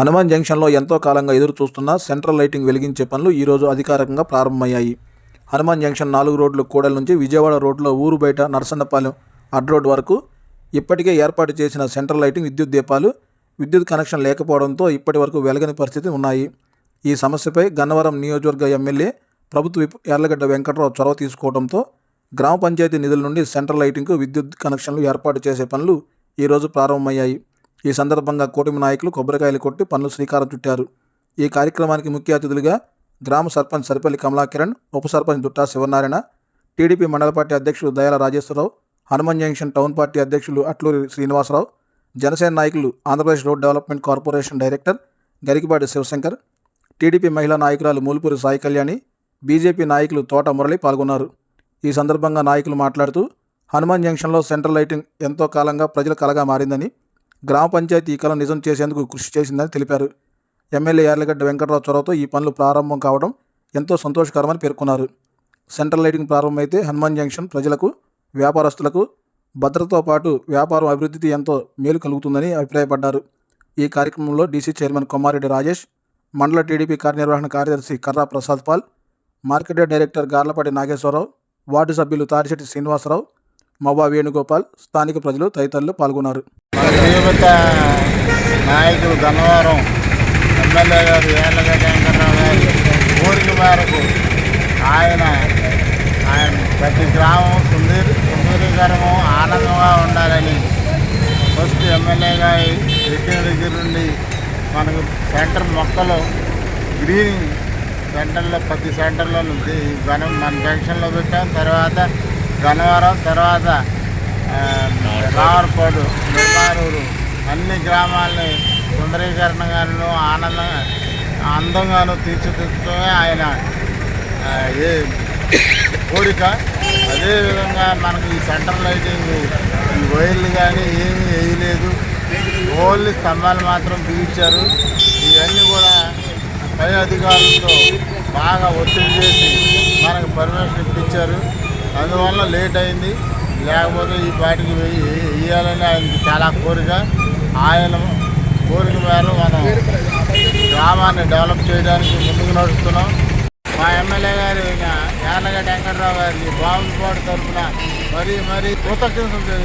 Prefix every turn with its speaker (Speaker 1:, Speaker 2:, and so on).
Speaker 1: హనుమాన్ జంక్షన్లో ఎంతో కాలంగా ఎదురు చూస్తున్న సెంట్రల్ లైటింగ్ వెలిగించే పనులు ఈరోజు అధికారికంగా ప్రారంభమయ్యాయి. హనుమాన్ జంక్షన్ నాలుగు రోడ్లు కూడల నుంచి విజయవాడ రోడ్లో ఊరు బయట నరసన్నపాలెం అడ్ రోడ్ వరకు ఇప్పటికే ఏర్పాటు చేసిన సెంట్రల్ లైటింగ్ విద్యుత్ దీపాలు విద్యుత్ కనెక్షన్ లేకపోవడంతో ఇప్పటి వరకు వెలగని పరిస్థితి ఉన్నాయి. ఈ సమస్యపై గన్నవరం నియోజకవర్గ ఎమ్మెల్యే ప్రభుత్వ విప్ యార్లగడ్డ వెంకట్రావు చొరవ తీసుకోవడంతో గ్రామ పంచాయతీ నిధుల నుండి సెంట్రల్ లైటింగ్కు విద్యుత్ కనెక్షన్లు ఏర్పాటు చేసే పనులు ఈరోజు ప్రారంభమయ్యాయి. ఈ సందర్భంగా కూటమి నాయకులు కొబ్బరికాయలు కొట్టి పనులు శ్రీకారం చుట్టారు. ఈ కార్యక్రమానికి ముఖ్య అతిథులుగా గ్రామ సర్పంచ్ సరిపల్లి కమలాకిరణ్ ఉప సర్పంచ్ దుట్టా శివనారాయణ టీడీపీ మండల పార్టీ అధ్యక్షుడు Dayala Rajeswararao Hanuman junction town party అధ్యక్షులు అట్లూరి శ్రీనివాసరావు జనసేన నాయకులు Andhra Pradesh road development corporation director Garikipati Sivasankar TDP మహిళా నాయకురాలు మూలుపూరి సాయి కళ్యాణి బీజేపీ నాయకులు తోట మురళి పాల్గొన్నారు. ఈ సందర్భంగా నాయకులు మాట్లాడుతూ హనుమాన్ జంక్షన్లో సెంట్రల్ లైటింగ్ ఎంతో కాలంగా ప్రజల కలగా మారిందని గ్రామ పంచాయతీ ఈ కళ నిజం చేసేందుకు కృషి చేసిందని తెలిపారు. ఎమ్మెల్యే యార్లగడ్డ వెంకటరావు చొరవతో ఈ పనులు ప్రారంభం కావడం ఎంతో సంతోషకరమని పేర్కొన్నారు. సెంట్రల్ లైటింగ్ ప్రారంభమైతే హనుమాన్ జంక్షన్ ప్రజలకు వ్యాపారస్తులకు భద్రతతో పాటు వ్యాపారం అభివృద్ధికి ఎంతో మేలు కలుగుతుందని అభిప్రాయపడ్డారు. ఈ కార్యక్రమంలో డీసీ చైర్మన్ కొమ్మారెడ్డి రాజేష్ మండల టీడీపీ కార్యనిర్వహణ కార్యదర్శి Karra Prasad Paul market director Garlapati Nageswararao ward సభ్యులు తారిశెట్టి శ్రీనివాసరావు మవ్వా వేణుగోపాల్ స్థానిక ప్రజలు తదితరులు పాల్గొన్నారు.
Speaker 2: మన యువత నాయకులు గన్నవరం ఎమ్మెల్యే గారు ఏళ్ళగడ్డ వెంకటరావు గారి కోరిక మేరకు ఆయన ఆయన ప్రతి గ్రామం సుందరి సుందరీకరము ఆనందంగా ఉండాలని ఫస్ట్ ఎమ్మెల్యే గారి దగ్గర నుండి మనకు సెంటర్ మొక్కలు గ్రీన్ సెంటర్లో ప్రతి సెంటర్లో నుంచి గనం మన జంక్షన్లో పెట్టాం. తర్వాత గన్నవరం తర్వాత రావర్పాడు నిర్మారూరు అన్ని గ్రామాలని సుందరీకరణగాను ఆనందంగా అందంగాను తీర్చిదిద్దడమే ఆయన ఏ కోరిక. అదేవిధంగా మనకు ఈ సెంటర్ లైటింగ్ ఈ వైర్లు కానీ ఏమీ వేయలేదు. ఓన్లీ స్తంభాలు మాత్రం బిగించారు ఇవన్నీ కూడా పై అధికారులతో బాగా ఒత్తిడి చేసి మనకు పర్మిషన్ ఇప్పించారు. అందువల్ల లేట్ అయింది. లేకపోతే ఈ పార్టీకి పోయి వేయాలని ఆయనకి చాలా కోరిక. ఆయన కోరిక మేరకు మనం గ్రామాన్ని డెవలప్ చేయడానికి ముందుకు నడుస్తున్నాం. మా ఎమ్మెల్యే గారు యార్లగడ్డ వెంకట్రావు గారికి బాబుపాడు తరఫున మరీ మరీ కృతజ్ఞతలు